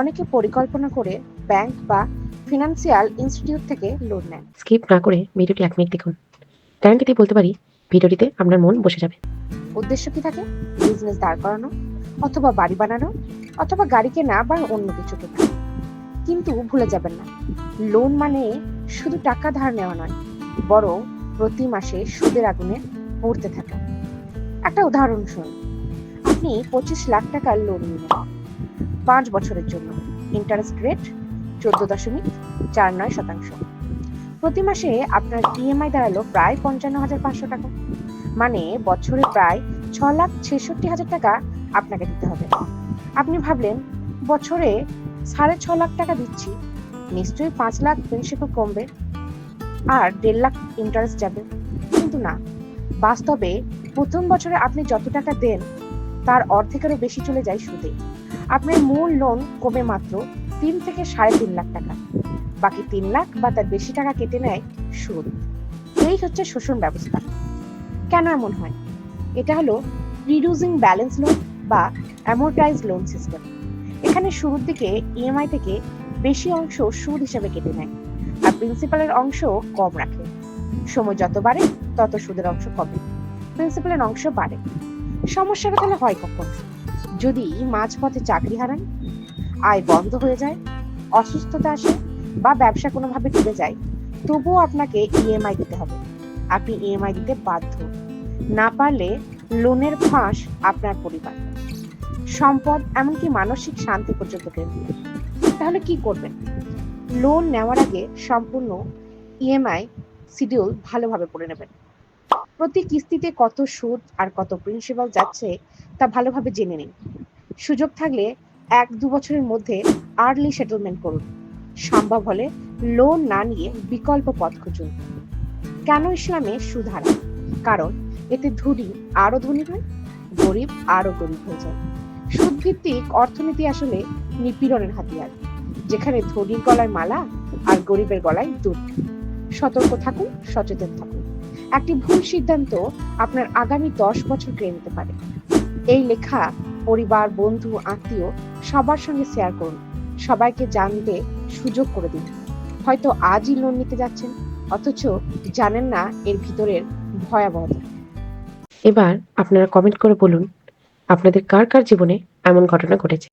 অনেকে পরিকল্পনা করে ব্যাংক বা ফিনান্সিয়াল ইনস্টিটিউট থেকে লোন নেন। স্কিপ না করে ভিডিওটি এক মিনিট দেখুন। গ্যারান্টিতে বলতে পারি ভিডিওটিতে আপনার মন বসে যাবে। উদ্দেশ্য কি থাকে? বিজনেস দাঁড় করানো অথবা বাড়ি বানানো অথবা গাড়ি কেনা বা অন্য কিছু কেনা। কিন্তু ভুলে যাবেন না লোন মানে শুধু টাকা ধার নেওয়া নয় বরং প্রতি মাসে সুদের আগুনে পড়তে থাকা। একটা উদাহরণ শুনুন আপনি পঁচিশ লাখ টাকার লোন নিলেন। পাঁচ বছরের জন্য। ইন্টারেস্ট রেট চোদ্দ দশমিক চার নয় শতাংশ। প্রতি মাসে আপনার ইএমআই দাঁড়াল প্রায় পঞ্চান্ন হাজার পাঁচশো টাকা। মানে বছরে প্রায় ছ লাখ ছেষট্টি হাজার টাকা আপনাকে দিতে হবে। আপনি ভাবলেন, বছরে সাড়ে ছ লাখ টাকা দিচ্ছি, নিশ্চয়ই পাঁচ লাখ প্রিন্সিপাল কমবে আর দেড় লাখ ইন্টারেস্ট যাবে। কিন্তু না, বাস্তবে প্রথম বছরে আপনি যত টাকা দেন, তার অর্ধেকেরও বেশি চলে যায় সুদে। আপনার মূল লোন কমে মাত্র তিন থেকে সাড়ে তিন লাখ টাকা। বাকি তিন লাখ বা তার বেশি টাকা কেটে নেয় সুদ এই হচ্ছে শোষণ ব্যবস্থা। কেন এমন হয়? এটা হলো রিডিউসিং ব্যালেন্স লোন বা অ্যামোর্টাইজ লোন সিস্টেম এখানে শুরুর দিকে ইএমআই থেকে বেশি অংশ সুদ হিসেবে কেটে নেয় আর প্রিন্সিপালের অংশ কম রাখে। সময় যত বাড়ে, তত সুদের অংশ কমে। প্রিন্সিপালের অংশ বাড়ে। সমস্যাটা তাহলে হয় কখন? যদি মাঝপথে চাকরি হারান আয় বন্ধ হয়ে যায়, অসুস্থতা আসে বা ব্যবসা কোনোভাবে ডুবে যায়, তবুও আপনাকে ইএমআই দিতে হবে। আপনি ইএমআই দিতে বাধ্য। না পারলে লোনের ফাঁস আপনার পরিবার। সম্পদ এমনকি মানসিক শান্তি পর্যন্ত কেড়ে তাহলে কি করবেন? লোন নেওয়ার আগে সম্পূর্ণ ইএমআই শিডিউল ভালোভাবে পড়ে নেবেন। প্রতি কিস্তিতে কত সুদ আর কত প্রিন্সিপাল যাচ্ছে, তা ভালোভাবে জেনে নিন। সুযোগ থাকলে এক দু বছরের মধ্যে আর্লি সেটেলমেন্ট করুন। সম্ভব হলে লোন না নিয়ে বিকল্প পথ খুঁজুন। কেন ইসলামে সুদ হারায়? কারণ এতে ধনী আরও ধনী হয়, গরিব আরও গরিব হয়ে যায়। সুদ ভিত্তিক অর্থনীতি আসলে নিপীড়নের হাতিয়ার, যেখানে ধনীর গলায় মালা আর গরিবের গলায় দুধ। সতর্ক থাকুন, সচেতন থাকুন। একটি ভুল সিদ্ধান্ত আপনার আগামী দশ বছর কেড়ে নিতে পারে। এই লেখা পরিবার, বন্ধু, আত্মীয় সবার সঙ্গে শেয়ার করুন। সবাইকে জানতে সুযোগ করে দিন। হয়তো আজই লোন নিতে যাচ্ছেন, অথচ জানেন না এর ভিতরের ভয়াবহতা। এবার আপনারা কমেন্ট করে বলুন, আপনাদের কার কার জীবনে এমন ঘটনা ঘটেছে?